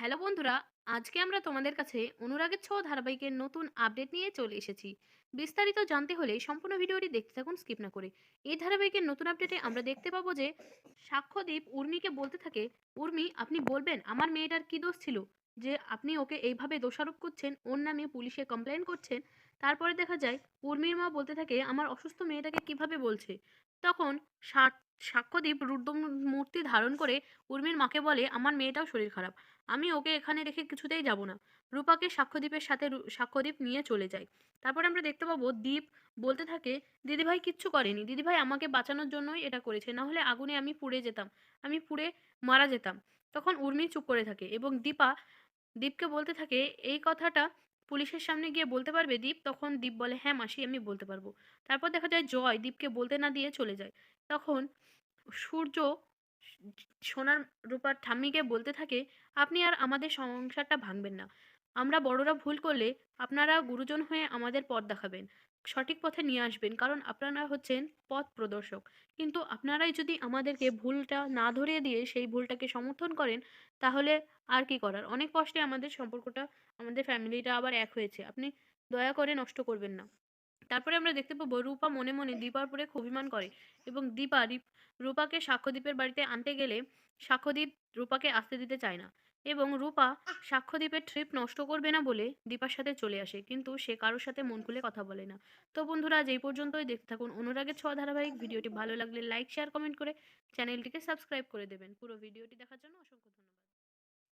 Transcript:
Hello বন্ধুরা, আজকে আমরা তোমাদের কাছে অনুরাগের ছোঁয়া ধারাবাহিকের নতুন আপডেট নিয়ে চলে এসেছি। বিস্তারিত জানতে হলে সম্পূর্ণ ভিডিওটি দেখতে থাকুন, স্কিপ না করে। এই ধারাবাহিকের নতুন আপডেটে আমরা দেখতে পাবো যে সাক্ষ্যদীপ উর্মিকে বলতে থাকে, উর্মি, আপনি বলবেন, আমার মেয়েটার কি দোষ ছিল? যে আপনি ওকে এইভাবে দোষারোপ করছেন, ওর নামে পুলিশে কমপ্লেন করছেন, তারপরে দেখা যায় উর্মির মা বলতে থাকে, আমার অসুস্থ মেয়েটাকে কীভাবে বলছে? তখন সাক্ষ্যদীপ রুদ্র মূর্তি ধারণ করে উর্মির মাকে বলে, আমার মেয়েটাও শরীর খারাপ। আমি ওকে এখানে রেখে কিছুতেই যাব না। রূপাকে সাক্ষ্যদীপের সাথে সাক্ষ্যদীপ নিয়ে চলে যায়। তারপরে আমরা দেখতে পাবো দীপ বলতে থাকে, দিদিভাই কিচ্ছু করেনি। দিদিভাই আমাকে বাঁচানোর জন্যই এটা করেছে। না হলে আগুনে আমি পুড়ে যেতাম। আমি পুড়ে মারা যেতাম। তখন উর্মি চুপ করে থাকে এবং দীপা দীপকে বলতে থাকে, এই কথাটা পুলিশের সামনে গিয়ে বলতে পারবে? দীপ তখন দীপ বলে হ্যাঁ মাসি, আমি বলতে পারব। তারপর দেখা যায় জয় দীপকে বলতে না দিয়ে চলে যায়। তখন সূর্য সোনার রূপার ঠাম্মিকে বলতে থাকে, আপনি আর আমাদের সংসারটা ভাঙবেন না। আমরা বড়রা ভুল করলে আপনারা গুরুজন হয়ে আমাদের পথ দেখাবেন, সঠিক পথে নিয়ে আসবেন। কারণ আপনারা হচ্ছেন পথ প্রদর্শক। কিন্তু আপনারাই যদি আমাদেরকে ভুলটা না ধরিয়ে দিয়ে সেই ভুলটাকে সমর্থন করেন, তাহলে আর কি করার? অনেক কষ্টে আমাদের সম্পর্কটা, আমাদের ফ্যামিলিটা আবার এক হয়েছে। আপনি দয়া করে নষ্ট করবেন না। তারপরে আমরা দেখতে পাবো রূপা মনে মনে দীপার উপরে অভিমান করে এবং দীপা রিপ- রূপাকে সাক্ষ্যদীপের বাড়িতে আনতে গেলে সাক্ষ্যদীপ রূপাকে আসতে দিতে চায় না এবং রূপা সাক্ষ্যদীপের ট্রিপ নষ্ট করবে না বলে দীপার সাথে চলে আসে। কিন্তু সে কারোর সাথে মন খুলে কথা বলে না। তো বন্ধুরা, আজ এই পর্যন্তই। দেখতে থাকুন অনুরাগের ছ ধারাবাহিক। ভিডিওটি ভালো লাগলে লাইক, শেয়ার, কমেন্ট করে চ্যানেলটিকে সাবস্ক্রাইব করে দেবেন। পুরো ভিডিওটি দেখার জন্য অসংখ্য ধন্যবাদ।